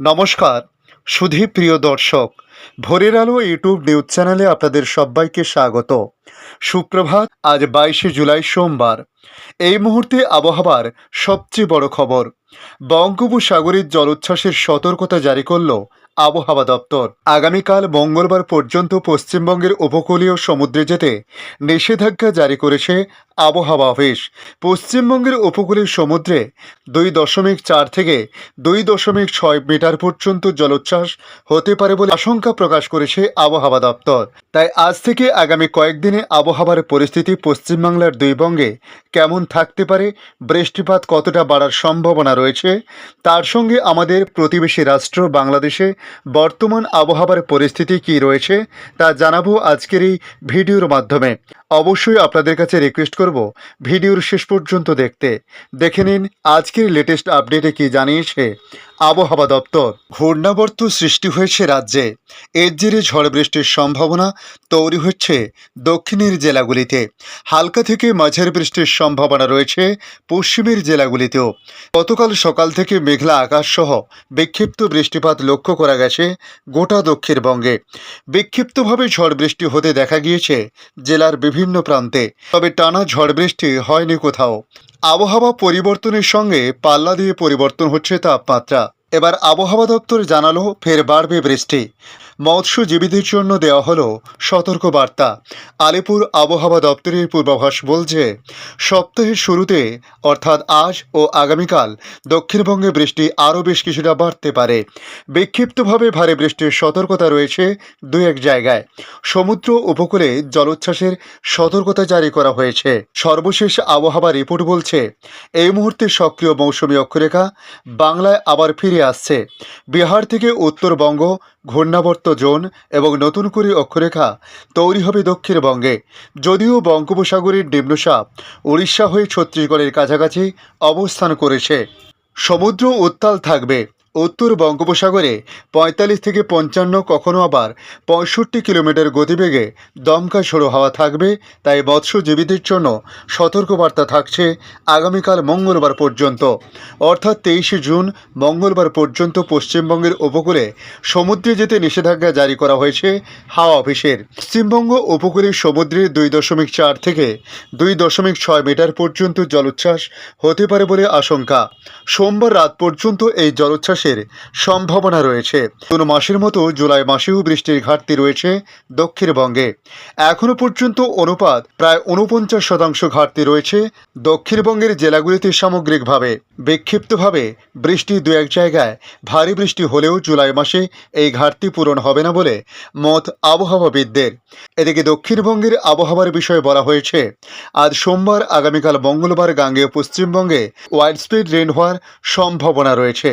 নমস্কার, সুধী প্রিয় দর্শক, ভোরের আলো ইউটিউব নিউজ চ্যানেলে আপনাদের সবাইকে স্বাগত। সুপ্রভাত, আজ বাইশে জুলাই সোমবার। এই মুহূর্তে আবহাওয়ার সবচেয়ে বড় খবর, বঙ্গোপসাগরের জলোচ্ছ্বাসের সতর্কতা জারি করল আবহাওয়া দপ্তর। আগামীকাল মঙ্গলবার পর্যন্ত পশ্চিমবঙ্গের উপকূলীয় সমুদ্রে যেতে নিষেধাজ্ঞা জারি করেছে আবহাওয়া অফিস পশ্চিমবঙ্গের উপকূলীয় সমুদ্রে দুই দশমিক চার থেকে দুই দশমিক ছয় মিটার পর্যন্ত জলোচ্ছ্বাস হতে পারে বলে আশঙ্কা প্রকাশ করেছে আবহাওয়া দপ্তর। তাই আজ থেকে আগামী কয়েকদিনে আবহাওয়ার পরিস্থিতি পশ্চিমবাংলার দুই বঙ্গে কেমন থাকতে পারে, বৃষ্টিপাত কতটা বাড়ার সম্ভাবনা রয়েছে, তার সঙ্গে আমাদের প্রতিবেশী রাষ্ট্র বাংলাদেশে বর্তমান আবহাওয়ার পরিস্থিতি কি রয়েছে তা জানাব আজকের এই ভিডিওর মাধ্যমে। অবশ্যই আপনাদের কাছে রিকোয়েস্ট করব ভিডিওর শেষ পর্যন্ত দেখতে। দেখে নিন আজকের লেটেস্ট আপডেটে কি জানিয়েছে। আবহাওয়া দপ্তর। ঘূর্ণাবর্ত সৃষ্টি হয়েছে রাজ্যে। এর জেরে ঝড় বৃষ্টির সম্ভাবনা তৈরি হচ্ছে দক্ষিণের জেলাগুলিতে। হালকা থেকে মাঝারি বৃষ্টির সম্ভাবনা রয়েছে পশ্চিমের জেলাগুলিতেও। গতকাল সকাল থেকে মেঘলা আকাশ সহ বিক্ষিপ্ত বৃষ্টিপাত লক্ষ্য করা গেছে গোটা দক্ষিণবঙ্গে। বিক্ষিপ্তভাবে ঝড় বৃষ্টি হতে দেখা গিয়েছে জেলার বিভিন্ন প্রান্তে। তবে টানা ঝড় বৃষ্টি হয়নি কোথাও। আবহাওয়া পরিবর্তনের সঙ্গে পাল্লা দিয়ে পরিবর্তন হচ্ছে তাপমাত্রা। এবার আবহাওয়া দপ্তর জানালো, ফের বাড়বে বৃষ্টি। মৎস্যজীবীদের জন্য দেওয়া হলো সতর্ক বার্তা আলিপুর আবহাওয়া দপ্তরের পূর্বাভাস বলছে, সপ্তাহের শুরুতে, অর্থাৎ আজ ও আগামীকাল, দক্ষিণবঙ্গে বৃষ্টি আরও বেশ কিছুটা বাড়তে পারে। বিক্ষিপ্তভাবে ভারী বৃষ্টির সতর্কতা রয়েছে দু এক জায়গায়। সমুদ্র উপকূলে জলোচ্ছ্বাসের সতর্কতা জারি করা হয়েছে। সর্বশেষ আবহাওয়া রিপোর্ট বলছে, এই মুহূর্তে সক্রিয় মৌসুমী অক্ষরেখা, বাংলায় আবার ফিরে আসছে। বিহার থেকে উত্তরবঙ্গ, ঘূর্ণাবর্ত জোন এবং নতুন করে অক্ষরেখা তৈরি হবে দক্ষিণবঙ্গে। যদিও বঙ্গোপসাগরের নিম্নচাপ উড়িষ্যা হয়ে ছত্তিশগড়ের কাছাকাছি অবস্থান করেছে। সমুদ্র উত্তাল থাকবে। উত্তর বঙ্গোপসাগরে পঁয়তাল্লিশ থেকে পঞ্চান্ন, কখনো আবার পঁয়ষট্টি কিলোমিটার গতিবেগে দমকা ঝোড়ো হাওয়া থাকবে। তাই মৎস্যজীবীদের জন্য সতর্কবার্তা থাকছে আগামীকাল মঙ্গলবার পর্যন্ত। অর্থাৎ তেইশে জুন মঙ্গলবার পর্যন্ত পশ্চিমবঙ্গের উপকূলে সমুদ্রে যেতে নিষেধাজ্ঞা জারি করা হয়েছে হাওয়া অফিসের। পশ্চিমবঙ্গ উপকূলের সমুদ্রে দুই দশমিক চার থেকে দুই দশমিক ছয় মিটার পর্যন্ত জলোচ্ছ্বাস হতে পারে বলে আশঙ্কা। সোমবার রাত পর্যন্ত এই জলোচ্ছ্বাসের সম্ভাবনা রয়েছে। কোন মাসের মতো জুলাই মাসেও বৃষ্টির ঘাটতি রয়েছে দক্ষিণবঙ্গে। এখনও পর্যন্ত অনুপাত প্রায় উনপঞ্চাশ শতাংশ ঘাটতি রয়েছে দক্ষিণবঙ্গের জেলাগুলিতে সামগ্রিকভাবে। বিক্ষিপ্তভাবে বৃষ্টি দু এক জায়গায় ভারী বৃষ্টি হলেও জুলাই মাসে এই ঘাটতি পূরণ হবে না বলে মত আবহাওয়াবিদদের। এদিকে দক্ষিণবঙ্গের আবহাওয়ার বিষয়ে বলা হয়েছে, আজ সোমবার আগামীকাল মঙ্গলবার গাঙ্গেয় পশ্চিমবঙ্গে ওয়াইড স্পিড রেন হওয়ার সম্ভাবনা রয়েছে।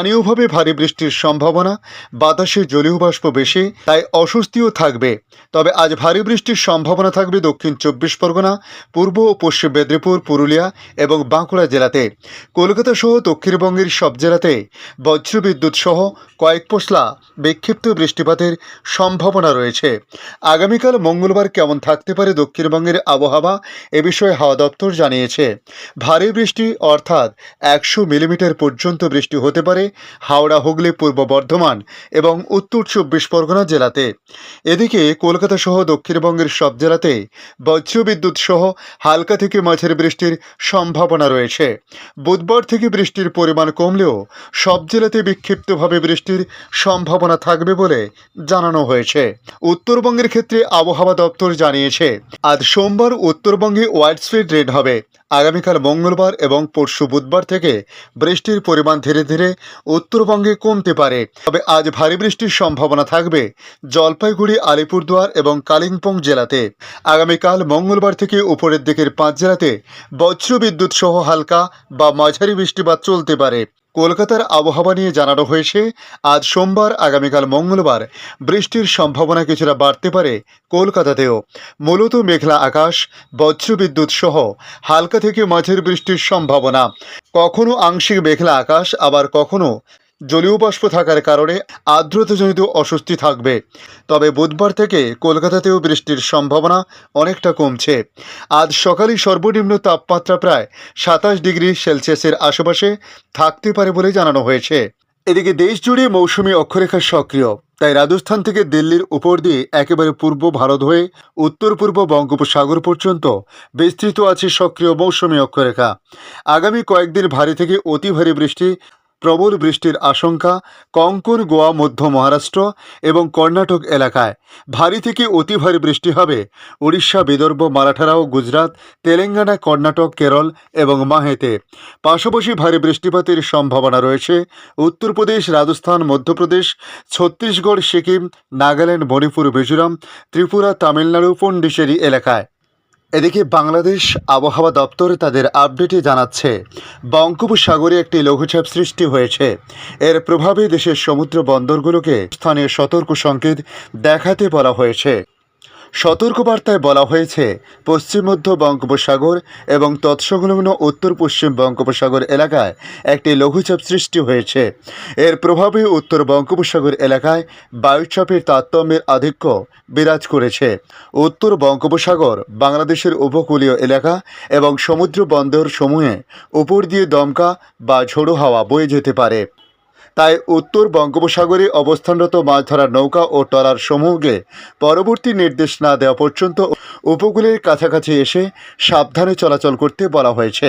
স্থানীয়ভাবে ভারী বৃষ্টির সম্ভাবনা, বাতাসে জলীয় বাষ্প বেশি, তাই অস্বস্তিও থাকবে। তবে আজ ভারী বৃষ্টির সম্ভাবনা থাকবে দক্ষিণ চব্বিশ পরগনা, পূর্ব ও পশ্চিম মেদিনীপুর, পুরুলিয়া এবং বাঁকুড়া জেলাতে। কলকাতা সহ দক্ষিণবঙ্গের সব জেলাতে বজ্রবিদ্যুৎ সহ কয়েক পশলা বিক্ষিপ্ত বৃষ্টিপাতের সম্ভাবনা রয়েছে। আগামীকাল মঙ্গলবার কেমন থাকতে পারে দক্ষিণবঙ্গের আবহাওয়া, এ বিষয়ে হাওয়া দপ্তর জানিয়েছে। ভারী বৃষ্টি অর্থাৎ একশো মিলিমিটার পর্যন্ত বৃষ্টি হতে পারে হাওড়া, হুগলি, পূর্ব বর্ধমান এবং উত্তর চব্বিশ পরগনা জেলাতে। এদিকে কলকাতা সহ দক্ষিণবঙ্গের সব জেলাতে বজ্রবিদ্যুৎ সহ হালকা থেকে মাঝের বৃষ্টির সম্ভাবনা রয়েছে। বুধবার থেকে বৃষ্টির পরিমাণ কমলেও সব জেলাতে বিক্ষিপ্তভাবে বৃষ্টির সম্ভাবনা থাকবে বলে জানানো হয়েছে। উত্তরবঙ্গের ক্ষেত্রে আবহাওয়া দপ্তর জানিয়েছে, আজ সোমবার উত্তরবঙ্গে ওয়াইড স্পিড রেড হবে। আগামীকাল মঙ্গলবার এবং পরশু বুধবার থেকে বৃষ্টির পরিমাণ ধীরে ধীরে উত্তরবঙ্গে কমতে পারে। তবে আজ ভারী বৃষ্টির সম্ভাবনা থাকবে জলপাইগুড়ি, আলিপুরদুয়ার এবং কালিম্পং জেলাতে। আগামীকাল মঙ্গলবার থেকে উপরের দিকের পাঁচ জেলাতে বজ্রবিদ্যুৎ সহ হালকা বা মাঝারি বৃষ্টিপাত চলতে পারে। কলকাতার আবহাওয়া নিয়ে জানানো হয়েছে, আজ সোমবার, আগামীকাল মঙ্গলবার বৃষ্টির সম্ভাবনা কিছুটা বাড়তে পারে কলকাতাতেও। মূলত মেঘলা আকাশ, বজ্রবিদ্যুৎ সহ হালকা থেকে মাঝের বৃষ্টির সম্ভাবনা। কখনো আংশিক মেঘলা আকাশ, আবার কখনো জলীয় বাষ্প থাকার কারণে আর্দ্রতাজনিত অস্বস্তি থাকবে। তবে বুধবার থেকে কলকাতাতেও বৃষ্টির সম্ভাবনা অনেকটা কমছে। আজ সকালে সর্বনিম্ন তাপমাত্রা প্রায় সাতাশ ডিগ্রি সেলসিয়াসের আশেপাশে থাকতে পারে বলে জানানো হয়েছে। এদিকে দেশ জুড়ে মৌসুমি অক্ষরেখা সক্রিয়। তাই রাজস্থান থেকে দিল্লির উপর দিয়ে একেবারে পূর্ব ভারত হয়ে উত্তর পূর্ব বঙ্গোপসাগর পর্যন্ত বিস্তৃত আছে সক্রিয় মৌসুমি অক্ষরেখা। আগামী কয়েকদিন ভারী থেকে অতি ভারী বৃষ্টি প্রবল বৃষ্টির আশঙ্কা কঙ্কন গোয়া, মধ্য মহারাষ্ট্র এবং কর্ণাটক এলাকায়। ভারী থেকে অতি ভারী বৃষ্টি হবে। উড়িষ্যা, বিদর্ভ মারাঠারাও গুজরাট, তেলেঙ্গানা, কর্ণাটক, কেরল এবং মাহেতে। পাশাপাশি ভারী বৃষ্টিপাতের সম্ভাবনা রয়েছে। উত্তরপ্রদেশ, রাজস্থান, মধ্যপ্রদেশ, ছত্তিশগড়, সিকিম, নাগাল্যান্ড, মণিপুর, মিজোরাম, ত্রিপুরা, তামিলনাড়ু পন্ডিচেরি এলাকায়। এদিকে বাংলাদেশ আবহাওয়া দপ্তর তাদের আপডেটে জানাচ্ছে, বঙ্গোপসাগরে একটি লঘুচাপ সৃষ্টি হয়েছে। এর প্রভাবে দেশের সমুদ্র বন্দরগুলোকে স্থানীয় সতর্ক সংকেত দেখাতে বলা হয়েছে। সতর্কবার্তায় বলা হয়েছে, পশ্চিম মধ্য বঙ্গোপসাগর এবং তৎসংলগ্ন উত্তর পশ্চিম বঙ্গোপসাগর এলাকায় একটি লঘুচাপ সৃষ্টি হয়েছে। এর প্রভাবে উত্তর বঙ্গোপসাগর এলাকায় বায়ুচাপের তারতম্যের আধিক্য বিরাজ করেছে। উত্তর বঙ্গোপসাগর বাংলাদেশের উপকূলীয় এলাকা এবং সমুদ্র বন্দর সমূহে উপর দিয়ে দমকা বা ঝোড়ো হাওয়া বয়ে যেতে পারে। তাই উত্তর বঙ্গোপসাগরে অবস্থানরত মাছ ধরার নৌকা ও টলার সমূহকে পরবর্তী নির্দেশ না দেওয়া পর্যন্ত উপকূলের কাছাকাছি এসে সাবধানে চলাচল করতে বলা হয়েছে।